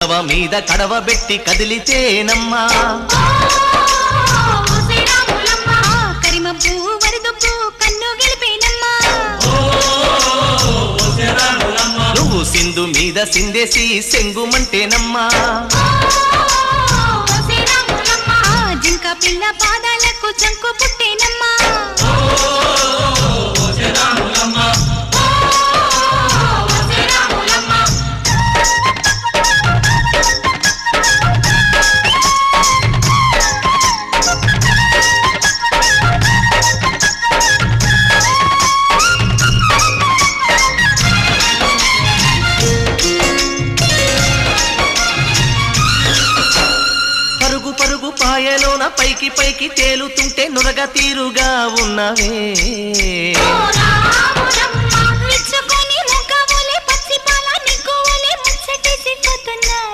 కడవ మీద కడవ పెట్టి కదిలితేనమ్మా నువ్వు సింధు మీద సిందేసి సెంగుమంటేనమ్మా ఆ జింక పిల్ల పాదాలకు చంకు పరుగు పరుగు పాయలోన పైకి పైకి తేలుతుంటే నురగ తీరుగా ఉన్నవే.